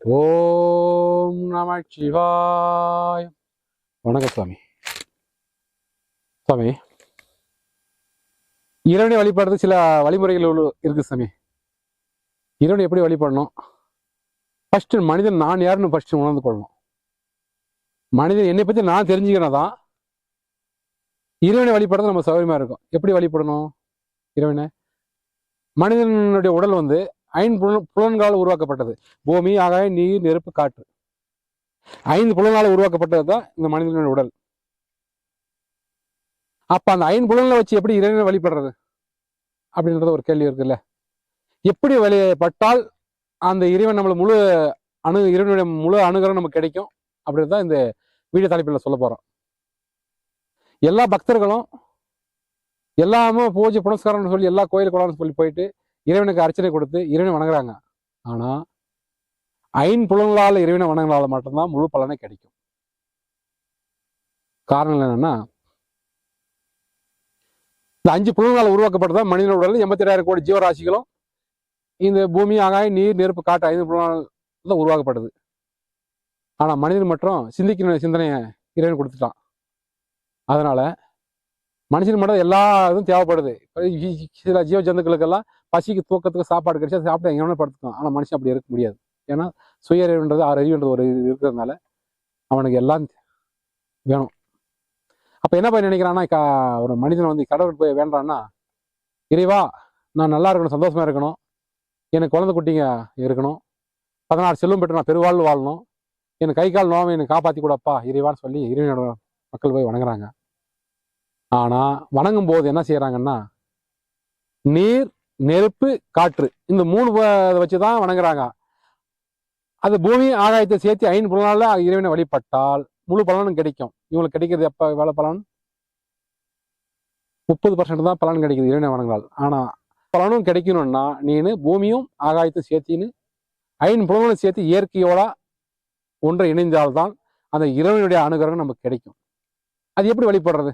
ஓம் நம சிவாய். வணக்கம் சுவாமி சுவாமி இறைவனை வழிபடுறது சில வழிமுறைகள் உள்ள- இருக்கு சாமி. இறைவனை எப்படி வழிபடணும்? ஃபர்ஸ்ட் மனிதன் நான் யாருன்னு ஃபர்ஸ்ட் உணர்ந்து கொள்ளணும். மனிதன் என்னை பற்றி நான் தெரிஞ்சுக்கிறனா தான் இறைவனை வழிபடுறது நம்ம சௌகரியமாக இருக்கும். எப்படி வழிபடணும் இறைவனை? மனிதனுடைய உடல் வந்து ஐந்து புலன் புலன்களால் உருவாக்கப்பட்டது. பூமி ஆகாயம் நீர் நெருப்பு காற்று. ஐந்து புலன்களால் உருவாக்கப்பட்டது தான் இந்த மனிதனுடைய உடல். அப்ப அந்த ஐந்து புலன்களை வச்சு எப்படி இறைவனை வழிபடுறது? அப்படின்றது ஒரு கேள்வி இருக்குல்ல. எப்படி வழிபட்டால் அந்த இறைவன் நம்மள முழு அணு இறைவனுடைய முழு அணுகரம் நமக்கு கிடைக்கும்? அப்படின்னு தான் இந்த வீடியோ தலைப்பில் சொல்ல போறோம். எல்லா பக்தர்களும் எல்லாமே பூஜை புனஸ்காரம்னு சொல்லி எல்லா கோயில் குளம்னு சொல்லி போயிட்டு இறைவனுக்கு அர்ச்சனை கொடுத்து இறைவனை வணங்குறாங்க. ஆனா ஐம்புலங்களால் இறைவனை வணங்கினால மட்டும்தான் முழு பலனை கிடைக்கும். காரணம் என்னன்னா இந்த அஞ்சு புலன்களால் உருவாக்கப்பட்டதான் மனித உடல் எண்பத்தி ஏழாயிரம் கோடி ஜீவராசிகளும் இந்த பூமி ஆகாயம் நீர் நெருப்பு காட்டு ஐந்து புலன்களால் தான் உருவாக்கப்பட்டது. ஆனால் மனிதன் மட்டும் சிந்திக்கிற சிந்தனையை இறைவன் கொடுத்துட்டான். அதனால மனுஷன் மட்டும் எல்லா இதுவும் தேவைப்படுது. சில ஜீவ ஜந்துக்களுக்கெல்லாம் பசிக்கு தூக்கத்துக்கு சாப்பாடு கிடைச்சா சாப்பிட்டு எங்க வேணா படுத்துக்கும் மனுஷன் அப்படி இருக்க முடியாது. ஏன்னா சுய அறிவுன்றது ஆறு அறிவுன்றது ஒரு இது இருக்கிறதுனால அவனுக்கு எல்லாம் வேணும். அப்போ என்ன பண்ணி நினைக்கிறான்னா க- ஒரு மனிதன் வந்து கடவுள் போய் வேண்டான்னா இறைவா நான் நல்லா இருக்கணும் சந்தோஷமா இருக்கணும். எனக்கு குழந்தை குட்டிங்க இருக்கணும். பதினாறு செல்லும் பெற்று நான் பெருவாழ்வு வாழணும். எனக்கு கை கால் நோவை எனக்கு காப்பாற்றி கூடப்பா இறைவான்னு சொல்லி இறைவனோட மக்கள் போய் வணங்குறாங்க. ஆனால் வணங்கும் போது என்ன செய்கிறாங்கன்னா நீர் நெருப்பு காற்று இந்த மூணு வச்சு தான் வணங்குறாங்க. அது பூமி ஆகாயத்தை சேர்த்து ஐந்து புலனால இறைவனை வழிபட்டால் முழு பலனும் கிடைக்கும். இவங்களுக்கு கிடைக்கிறது எப்போ வேலை பலன்? முப்பது பர்சன்ட் தான் பலன் கிடைக்குது இறைவனை வணங்கினால் ஆனால் பலனும் கிடைக்கணும்னா நீனு பூமியும் ஆகாயத்தையும் சேர்த்தின்னு ஐந்து புலன்களும் சேர்த்து இயற்கையோட ஒன்றை இணைந்தால்தான் அந்த இறைவனுடைய அனுகிரகம் நமக்கு கிடைக்கும். அது எப்படி வழிபடுறது?